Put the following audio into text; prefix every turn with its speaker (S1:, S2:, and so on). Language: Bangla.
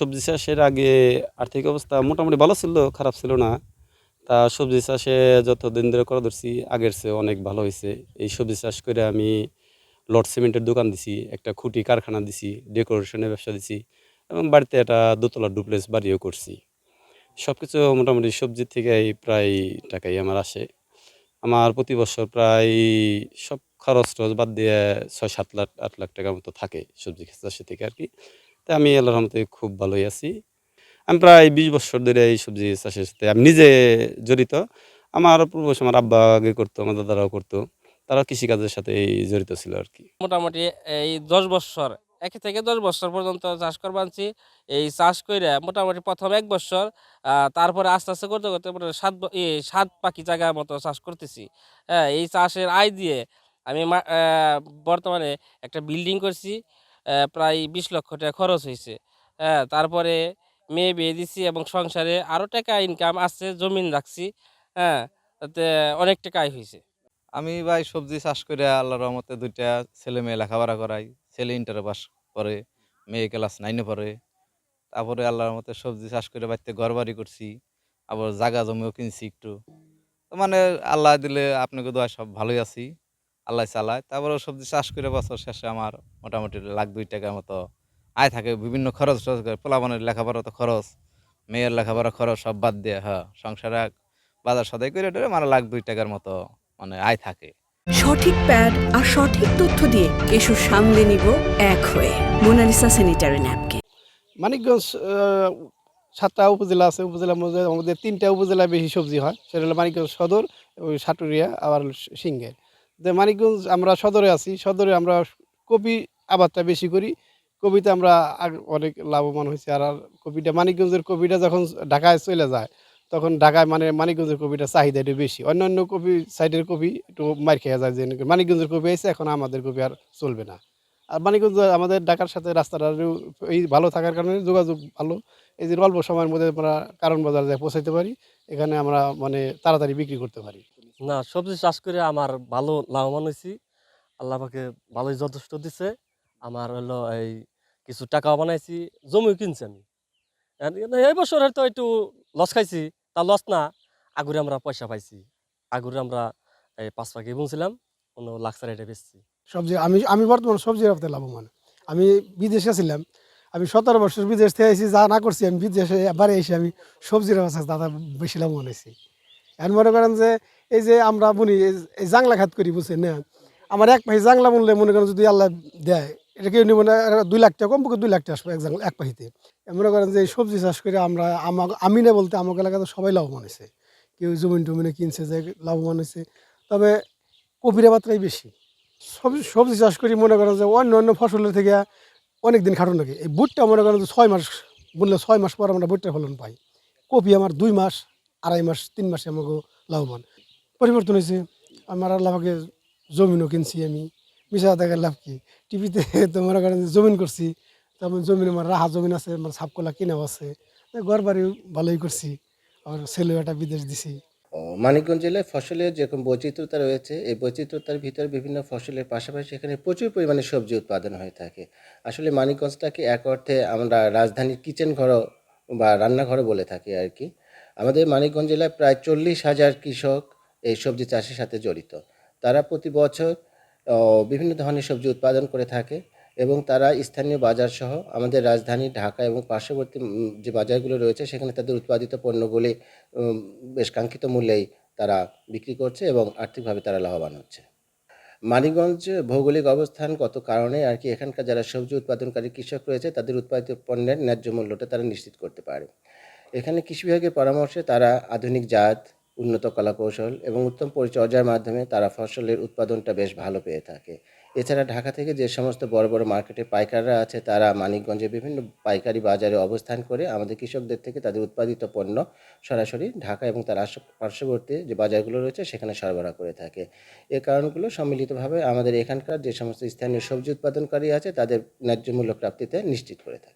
S1: সবজি চাষের আগে আর্থিক অবস্থা মোটামুটি ভালো ছিল, খারাপ ছিল না। তা সবজি চাষে যতদিন ধরে করা ধরছি, আগের চেয়ে অনেক ভালো হয়েছে। এই সবজি চাষ করে আমি লট সিমেন্টের দোকান দিছি, একটা খুঁটি কারখানা দিছি, ডেকোরেশনের ব্যবসা দিছি এবং বাড়িতে একটা দোতলা ডুপ্লেক্স বাড়িও করছি। সব কিছু মোটামুটি সবজির থেকেই প্রায় টাকাই আমার আসে। আমার প্রতি বছর প্রায় সব খরচ টরচ বাদ দিয়ে ছয় সাত লাখ, আট লাখ টাকার মতো থাকে সবজি চাষে থেকে আর কি। আমি আল্লাহর রহমতে খুব ভালোই আছি। আমি প্রায় বিশ বছর ধরে এই সবজি চাষের সাথে, আমি নিজে জড়িত। আমার পূর্বশ আমার আব্বা আগে করতো, আমার দাদারাও করতো। তারা কৃষিকাজের সাথে জড়িত ছিল আর কি।
S2: মোটামুটি এই দশ বছর, এক থেকে দশ বছর পর্যন্ত চাষ করবানছি এই চাষ করে মোটামুটি প্রথম এক বছর তারপরে আস্তে আস্তে করতে করতে মোটামুটি সাত সাত পাখি জায়গার মতো চাষ করতেছি। হ্যাঁ এই চাষের আয় দিয়ে আমি বর্তমানে একটা বিল্ডিং করছি। প্রায় বিশ লক্ষ টাকা খরচ হয়েছে হ্যাঁ তারপরে মেয়ে বিয়ে দিছি এবং সংসারে আরও টাকা ইনকাম আসছে জমিন রাখছি হ্যাঁ তাতে অনেক টাকা আয় হয়েছে
S3: আমি ভাই সবজি চাষ করে আল্লাহর রহমতে দুইটা ছেলে মেয়ে লেখাপড়া করাই। ছেলে ইন্টারে পাস করে, মেয়ে ক্লাস নাইনে পড়ে। তারপরে আল্লাহর রহমতে সবজি চাষ করে বাড়িতে ঘর বাড়ি করছি, আবার জাগা জমিও কিনছি একটু। মানে আল্লাহ দিলে আপনাকে দোয়া, সব ভালোই আছি। আল্লাহ চালায়। তারপরে সবজি চাষ করে বছর শেষে আমার মোটামুটি লাখ দুই টাকার মতো আয় থাকে। বিভিন্ন খরচ টরচ করে। পোলাবানের লেখাপড়া তো খরচ মেয়ের লেখাপড়া খরচ সব বাদ দিয়ে হ্যাঁ সংসারে এক বাজার সদাই করে টরে মানে লাখ দুই টাকার মতো মানে আয় থাকে।
S4: সঠিক প্যাড আর সঠিক তথ্য দিয়ে কেশু সামলে নিব এক হয়ে। Monalisa sanitary napkin.
S5: মানিকগঞ্জ আহ, সাতটা উপজেলা আছে। উপজেলার মধ্যে আমাদের তিনটা উপজেলায় বেশি সবজি হয়। সেটা হলো মানিকগঞ্জ সদর ওই সাটুরিয়া আবার সিংহের যে মানিকগঞ্জ আমরা সদরে আছি, সদরে আমরা কপি আবাদটা বেশি করি। কপিতে আমরা অনেক লাভবান হয়েছি। আর আর কপিটা মানিকগঞ্জের কপিটা যখন ঢাকায় চলে যায়, তখন ঢাকায় মানে মানিকগঞ্জের কপিটা চাহিদা একটু বেশি। অন্যান্য কপি সাইডের কপি একটু মার খেয়ে যায়, যে মানিকগঞ্জের কপি আছে এখন আমাদের কপি আর চলবে না। আর মানিকগঞ্জ আমাদের ঢাকার সাথে রাস্তাটা এই ভালো থাকার কারণে যোগাযোগ ভালো। এই যে অল্প সময়ের মধ্যে আমরা কারণ বাজার যায় পৌঁছাইতে পারি। এখানে আমরা মানে তাড়াতাড়ি বিক্রি করতে পারি।
S6: না, সবজি চাষ করে আমার ভালো লাভবান হয়েছি। আল্লাহ পাকে ভালোই যথেষ্ট দিছে। আমার হলো এই কিছু টাকাও বানাইছি, জমিও কিনছি আমি। এই- বছর হয়তো একটু লস খাইছি, তা লস না, আগুরে আমরা পয়সা পাইছি। আগুরে আমরা এই পাঁচ পাখি বুনছিলাম কোনো লাক্সার এটা বেচছি।
S5: সবজি, আমি আমি বর্তমান সবজির রপ্তে লাভবান। আমি বিদেশে ছিলাম, আমি সতেরো বছর বিদেশ থেকে এসেছি যা না করছি, আমি বিদেশে এবারে এসে আমি সবজির ব্যবসা, দাদা বেশি লাভবান হয়েছি। এখন মনে করেন যে এই যে আমরা বুনি, এই- জাংলা খাত করি, বুঝছেন না? আমার এক পাহি জাংলা বুনলে মনে করেন যদি আল্লাহ দেয়, এটা কেউ নিব না দুই লাখ টাকা, কমপক্ষে দুই লাখ টাকা আসবে এক জাংলা এক পাহিতে। মনে করেন যে সবজি চাষ করে আমরা আমাক আমি না বলতে আমার এলাকাতে সবাই লাভবান হয়েছে। কেউ জমিন টমিনে কিনছে, যে লাভবান হয়েছে। তবে কপির মাত্রাই বেশি। সবজি সবজি চাষ করি মনে করেন যে অন্য অন্য ফসলের থেকে অনেক দিন খাটুন লাগে। এই বুটটা মনে করেন যে ছয় মাস বুনলে ছয় মাস পর আমরা বুটটার ফলন পাই। কপি আমার দুই মাস, আড়াই মাস, তিন মাসে আমাকে লাভবান। পরিবর্তন হয়েছে। আমার আল্লাহকে জমিনও কিনছি আমি। মিশা দেখার লাভ কি? টিভিতে তো করেন যে জমিন করছি। তেমন জমিন আমার রাহা জমিন আছে, আমার সাপকলা কিনাও আছে। ঘর বাড়ি ভালোই করছি। আর ছেলে একটা বিদেশ দিছি।
S7: মানিকগঞ্জ জেলায় ফসলের যেরকম বৈচিত্র্যতা রয়েছে, এই বৈচিত্র্যতার ভিতরে বিভিন্ন ফসলের পাশাপাশি এখানে প্রচুর পরিমাণে সবজি উৎপাদন হয়ে থাকে। আসলে মানিকগঞ্জটাকে এক অর্থে আমরা রাজধানীর কিচেন ঘরও বা রান্নাঘরও বলে থাকি আর কি। আমাদের মানিকগঞ্জ জেলায় প্রায় চল্লিশ হাজার কৃষক এই সবজি চাষের সাথে জড়িত। তারা প্রতি বছর বিভিন্ন ধরনের সবজি উৎপাদন করে থাকে এবং তারা স্থানীয় বাজার সহ আমাদের রাজধানী ঢাকা এবং পার্শ্ববর্তী যে বাজারগুলো রয়েছে সেখানে তাদের উৎপাদিত পণ্যগুলি বেশ কাঙ্ক্ষিত মূল্যেই তারা বিক্রি করছে এবং আর্থিকভাবে তারা লাভবান হচ্ছে। মানিকগঞ্জ ভৌগোলিক অবস্থানগত কারণে আর কি এখানকার যারা সবজি উৎপাদনকারী কৃষক রয়েছে তাদের উৎপাদিত পণ্যের ন্যায্য মূল্যটা তারা নিশ্চিত করতে পারে। এখানে কৃষি বিভাগের পরামর্শে তারা আধুনিক জাত উন্নত কলাকৌশল এবং উত্তম পরিচর্যার মাধ্যমে তারা ফসলের উৎপাদনটা বেশ ভালো পেয়ে থাকে। এছাড়া ঢাকা থেকে যে সমস্ত বড় বড় মার্কেটে পাইকাররা আছে, তারা মানিকগঞ্জে বিভিন্ন পাইকারি বাজারে অবস্থান করে আমাদের কৃষকদের থেকে তাদের উৎপাদিত পণ্য সরাসরি ঢাকা এবং তার পার্শ্ববর্তী যে বাজারগুলো রয়েছে সেখানে সরবরাহ করে থাকে। এ কারণগুলো সম্মিলিতভাবে আমাদের এখানকার যে সমস্ত স্থানীয় সবজি উৎপাদনকারী আছে, তাদের ন্যায্য মূল্য প্রাপ্তিতে নিশ্চিত করে থাকে।